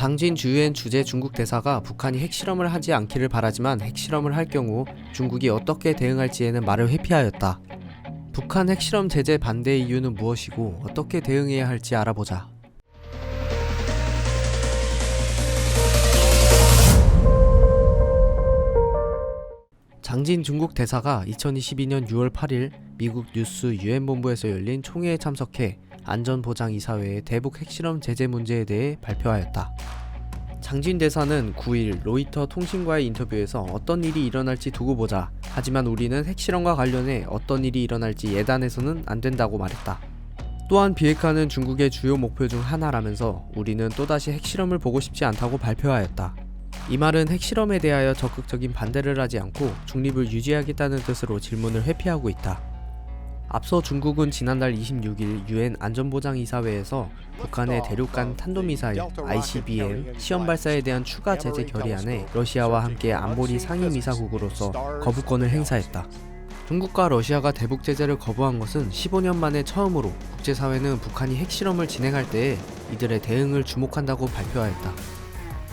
장진 주유엔 주재 중국 대사가 북한이 핵실험을 하지 않기를 바라지만 핵실험을 할 경우 중국이 어떻게 대응할지에는 말을 회피하였다. 북한 핵실험 제재 반대의 이유는 무엇이고 어떻게 대응해야 할지 알아보자. 장진 중국 대사가 2022년 6월 8일 미국 뉴스 유엔 본부에서 열린 총회에 참석해 안전보장이사회의 대북 핵실험 제재 문제에 대해 발표하였다. 장진 대사는 9일 로이터 통신과의 인터뷰에서 어떤 일이 일어날지 두고 보자. 하지만 우리는 핵실험과 관련해 어떤 일이 일어날지 예단해서는 안 된다고 말했다. 또한 비핵화는 중국의 주요 목표 중 하나라면서 우리는 또다시 핵실험을 보고 싶지 않다고 발표하였다. 이 말은 핵실험에 대하여 적극적인 반대를 하지 않고 중립을 유지하겠다는 뜻으로 질문을 회피하고 있다. 앞서 중국은 지난달 26일 유엔 안전보장이사회에서 북한의 대륙간 탄도미사일 ICBM 시험 발사에 대한 추가 제재 결의안에 러시아와 함께 안보리 상임이사국으로서 거부권을 행사했다. 중국과 러시아가 대북 제재를 거부한 것은 15년 만에 처음으로 국제사회는 북한이 핵실험을 진행할 때에 이들의 대응을 주목한다고 발표하였다.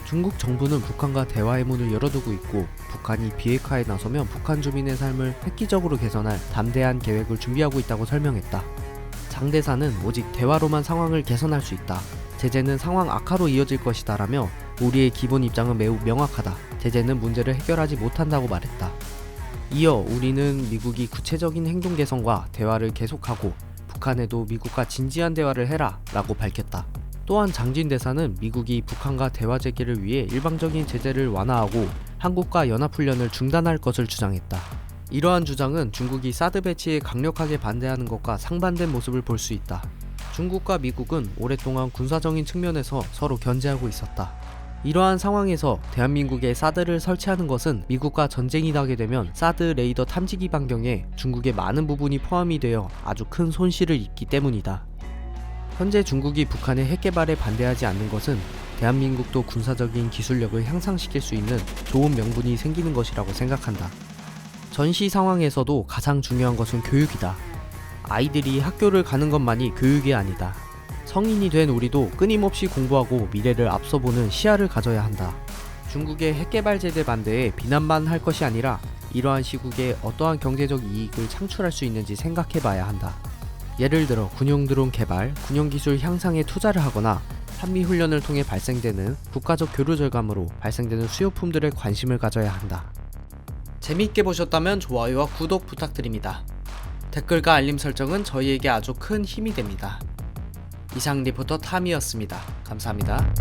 중국 정부는 북한과 대화의 문을 열어두고 있고 북한이 비핵화에 나서면 북한 주민의 삶을 획기적으로 개선할 담대한 계획을 준비하고 있다고 설명했다. 장 대사는 오직 대화로만 상황을 개선할 수 있다. 제재는 상황 악화로 이어질 것이다 라며 우리의 기본 입장은 매우 명확하다. 제재는 문제를 해결하지 못한다고 말했다. 이어 우리는 미국이 구체적인 행동 개선과 대화를 계속하고 북한에도 미국과 진지한 대화를 해라 라고 밝혔다. 또한 장진 대사는 미국이 북한과 대화 재개를 위해 일방적인 제재를 완화하고 한국과 연합훈련을 중단할 것을 주장했다. 이러한 주장은 중국이 사드 배치에 강력하게 반대하는 것과 상반된 모습을 볼 수 있다. 중국과 미국은 오랫동안 군사적인 측면에서 서로 견제하고 있었다. 이러한 상황에서 대한민국에 사드를 설치하는 것은 미국과 전쟁이 나게 되면 사드 레이더 탐지기 반경에 중국의 많은 부분이 포함이 되어 아주 큰 손실을 입기 때문이다. 현재 중국이 북한의 핵 개발에 반대하지 않는 것은 대한민국도 군사적인 기술력을 향상시킬 수 있는 좋은 명분이 생기는 것이라고 생각한다. 전시 상황에서도 가장 중요한 것은 교육이다. 아이들이 학교를 가는 것만이 교육이 아니다. 성인이 된 우리도 끊임없이 공부하고 미래를 앞서보는 시야를 가져야 한다. 중국의 핵 개발 제재 반대에 비난만 할 것이 아니라 이러한 시국에 어떠한 경제적 이익을 창출할 수 있는지 생각해 봐야 한다. 예를 들어 군용 드론 개발, 군용 기술 향상에 투자를 하거나 한미 훈련을 통해 발생되는 국가적 교류 절감으로 발생되는 수요품들에 관심을 가져야 한다. 재미있게 보셨다면 좋아요와 구독 부탁드립니다. 댓글과 알림 설정은 저희에게 아주 큰 힘이 됩니다. 이상 리포터 탐이었습니다. 감사합니다.